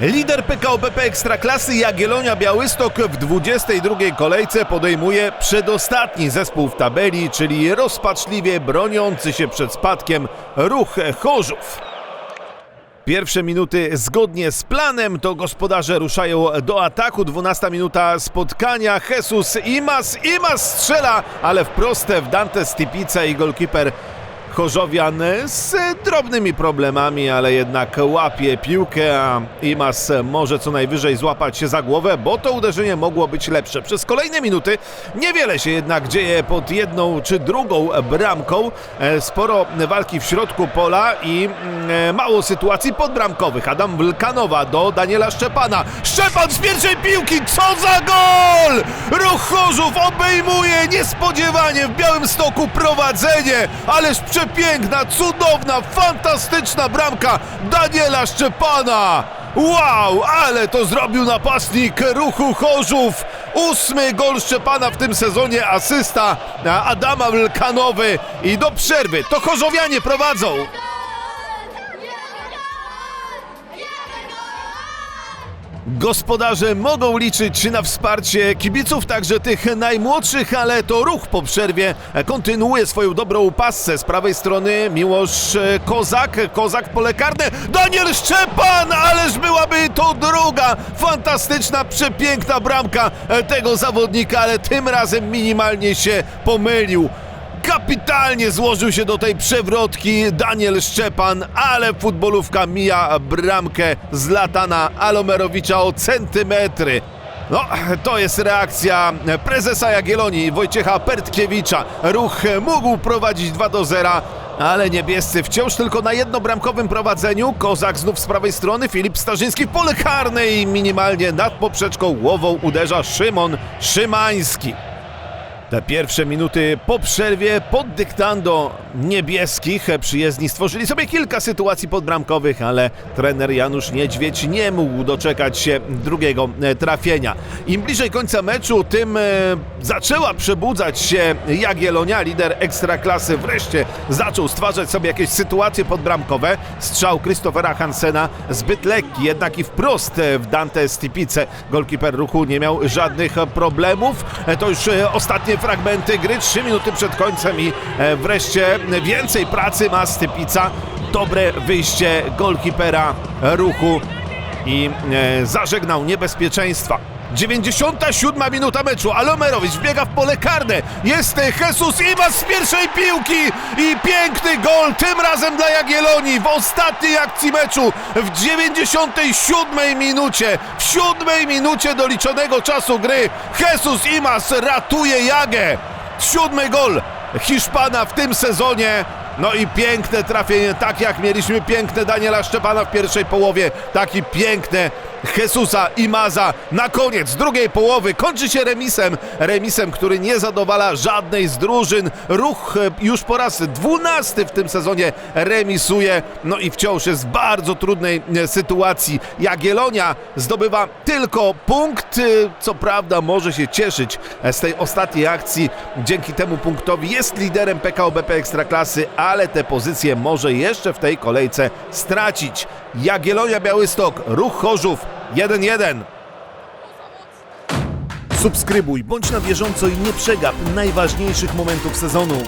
Lider PKO BP Ekstraklasy Jagiellonia Białystok w 22 kolejce podejmuje przedostatni zespół w tabeli, czyli rozpaczliwie broniący się przed spadkiem Ruch Chorzów. Pierwsze minuty zgodnie z planem to gospodarze ruszają do ataku. 12 minuta spotkania. Jesus Imas. Imas strzela, ale wprost w Dante Stipica i golkiper Chorzowian z drobnymi problemami, ale jednak łapie piłkę, a Imas może co najwyżej złapać się za głowę, bo to uderzenie mogło być lepsze. Przez kolejne minuty niewiele się jednak dzieje pod jedną czy drugą bramką. E, Sporo walki w środku pola i mm, mało sytuacji podbramkowych. Adam Wlkanowa do Daniela Szczepana. Szczepan z pierwszej piłki, co za gol! Ruch Chorzów obejmuje niespodziewanie w Białymstoku prowadzenie, ależ przepiękna, cudowna, fantastyczna bramka Daniela Szczepana! Wow, ale to zrobił napastnik ruchu Chorzów! Ósmy gol Szczepana w tym sezonie, asysta Adama Wlkanowy i do przerwy to Chorzowianie prowadzą! Gospodarze mogą liczyć na wsparcie kibiców, także tych najmłodszych, ale to ruch po przerwie. Kontynuuje swoją dobrą pasę. Z prawej strony Miłosz Kozak, Kozak pole karne, Daniel Szczepan, ależ byłaby to druga fantastyczna, przepiękna bramka tego zawodnika, ale tym razem minimalnie się pomylił. Kapitalnie złożył się do tej przewrotki Daniel Szczepan, ale futbolówka mija bramkę Zlatana Alomerowicza o centymetry. No, to jest reakcja prezesa Jagiellonii Wojciecha Pertkiewicza. Ruch mógł prowadzić 2 do 0, ale niebiescy wciąż tylko na jednobramkowym prowadzeniu. Kozak znów z prawej strony, Filip Starzyński w pole karne i minimalnie nad poprzeczką głową uderza Szymon Szymański. Te pierwsze minuty po przerwie pod dyktando niebieskich przyjezdni stworzyli sobie kilka sytuacji podbramkowych, ale trener Janusz Niedźwiedź nie mógł doczekać się drugiego e, trafienia. Im bliżej końca meczu, tym e, zaczęła przebudzać się Jagiellonia, lider ekstraklasy wreszcie zaczął stwarzać sobie jakieś sytuacje podbramkowe. Strzał Christophera Hansena zbyt lekki, jednak i wprost e, w Dante Stipice. Golkiper ruchu nie miał żadnych problemów. To już ostatnie fragmenty gry, 3 minuty przed końcem i e, wreszcie więcej pracy ma Stypica. Dobre wyjście golkipera ruchu i e, zażegnał niebezpieczeństwa. 97 minuta meczu, Alomerowicz wbiega w pole karne, jest Jesus Iwas z pierwszej piłki i piękny gol, tym razem dla Jagiellonii w ostatniej akcji meczu w 97 minucie, w siódmej minucie doliczonego czasu gry Jesus Imas ratuje Jagę. Siódmy gol Hiszpana w tym sezonie. No i piękne trafienie, tak jak mieliśmy piękne Daniela Szczepana w pierwszej połowie, tak i piękne Jesusa i Maza na koniec drugiej połowy. Kończy się remisem, remisem, który nie zadowala żadnej z drużyn. Ruch e, już po raz dwunasty w tym sezonie remisuje, no i wciąż jest w bardzo trudnej e, sytuacji. Jagiellonia zdobywa tylko punkt, e, co prawda może się cieszyć z tej ostatniej akcji. Dzięki temu punktowi jest liderem PKO BP Ekstraklasy, ale te pozycje może jeszcze w tej kolejce stracić. Jagiellonia Białystok, Ruch Chorzów 1-1. Subskrybuj, bądź na bieżąco i nie przegap najważniejszych momentów sezonu.